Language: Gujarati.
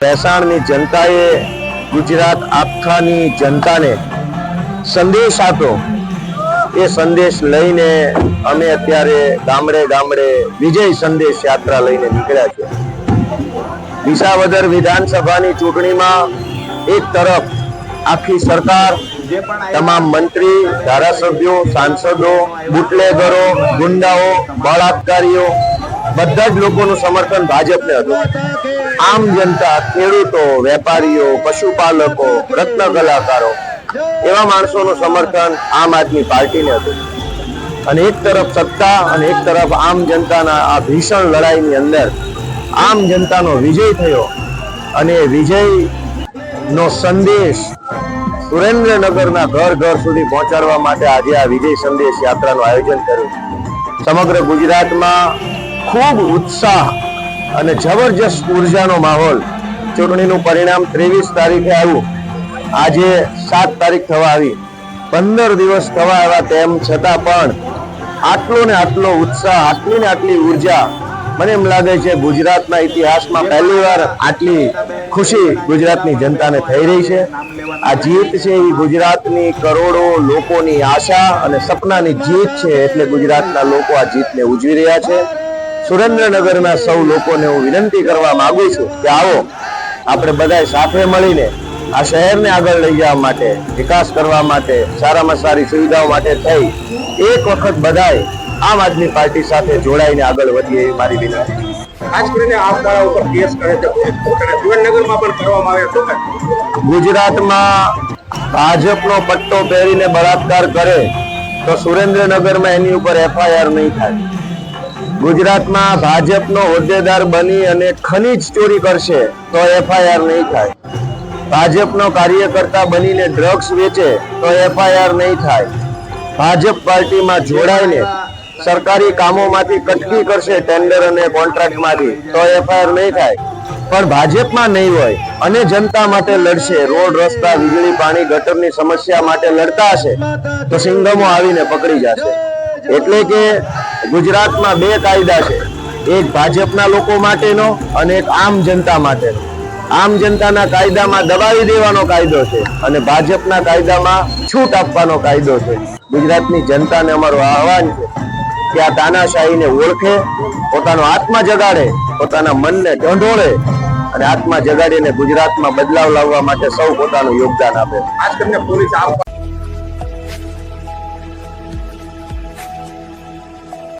ભેસાણની જનતાએ ગુજરાત આખાની જનતાને સંદેશ આપ્યો. એ સંદેશ લઈને અમે અત્યારે ગામડે ગામડે વિજય સંદેશ યાત્રા લઈને નીકળ્યા છે વિસાવદર વિધાનસભાની ચૂંટણીમાં એક તરફ આખી સરકાર, તમામ મંત્રી, ધારાસભ્યો, સાંસદો, બુટલેગરો, ગુંડાઓ, બળાત્કારીઓ બધા જ લોકોનું સમર્થન ભાજપને હતું. આમ જનતા, ખેડૂતો, વેપારીઓ, પશુપાલકો, રત્ન કલાકારો એવા માણસોનું સમર્થન આમ આદમી પાર્ટીને હતું. અને એક તરફ સત્તા અને એક તરફ આમ જનતાના આ ભીષણ લડાઈની અંદર આમ જનતાનો વિજય થયો અને વિજયનો સંદેશ સુરેન્દ્રનગરના ઘર ઘર સુધી પહોંચાડવા માટે આજે આ વિજય સંદેશ યાત્રાનું આયોજન કર્યું. સમગ્ર ગુજરાતમાં ખૂબ ઉત્સાહ અને જબરજસ્ત ઉર્જાનો માહોલ ચૂંટણીનું પરિણામ ત્રેવીસ તારીખે આવ્યું. આજે સાત તારીખ થવા આવી. પંદર દિવસ થવા આવ્યા તેમ છતાં પણ આટલો ને આટલો ઉત્સાહ, આટલી ને આટલી ઊર્જા, મને એમ લાગે છે ગુજરાતના ઇતિહાસમાં પહેલી વાર આટલી ખુશી ગુજરાતની જનતાને થઈ રહી છે. આ જીત છે એ ગુજરાતની કરોડો લોકોની આશા અને સપનાની જીત છે એટલે ગુજરાતના લોકો આ જીતને ઉજવી રહ્યા છે. સુરેન્દ્રનગરના સૌ લોકોને હું વિનંતી કરવા માંગુ છું કે આવો. આપણે બધા સાથે મળીને આ શહેરને આગળ લઈ જવા માટે વિકાસ કરવા માટે સારામાં સારી સુવિધાઓ માટે થઈ એક વખત બધાએ આમ આદમી પાર્ટી સાથે જોડાઈને આગળ વધીએ એવી મારી વિનંતી ખાસ કરીને આ દાડા ઉપર કેસ કરે છે સુરેન્દ્રનગરમાં પણ કરવામાં આવે શું ગુજરાતમાં ભાજપનો પટ્ટો પહેરીને બળાત્કાર કરે તો સુરેન્દ્રનગરમાં એની ઉપર એફઆઈઆર નહીં થાય. ગુજરાતમાં ભાજપનો હોદ્દેદાર બની અને ખનીજ ચોરી કરશે તો એફઆઈઆર નહીં થાય. ભાજપનો કાર્યકર્તા બનીને ડ્રગ્સ વેચે તો એફઆઈઆર નહીં થાય. ભાજપ પાર્ટીમાં જોડાઈને સરકારી કામોમાંથી કટકી કરશે ટેન્ડર અને કોન્ટ્રાક્ટમાંથી તો એફઆઈઆર નહીં થાય. પણ ભાજપમાં નહીં હોય અને જનતા માટે લડશે. રોડ, રસ્તા, વીજળી, પાણી, ગટરની સમસ્યા માટે લડતા હશે તો સિંગમો આવીને પકડી જશે. એટલે કે ગુજરાતમાં બે કાયદા છે. એક ભાજપના લોકો માટેનો અને એક આમ જનતા માટેનો. આમ જનતાના કાયદામાં દબાવી દેવાનો કાયદો છે અને ભાજપના કાયદામાં છૂટ આપવાનો કાયદો છે. ગુજરાતની જનતાને અમારું આહવાન છે કે આ તાનાશાહીને ઓળખે, પોતાનો આત્મા જગાડે, પોતાના મનને ઢંઢોળે અને આત્મા જગાડીને ગુજરાતમાં બદલાવ લાવવા માટે સૌ પોતાનું યોગદાન આપે. ખાસ કરીને પોલીસ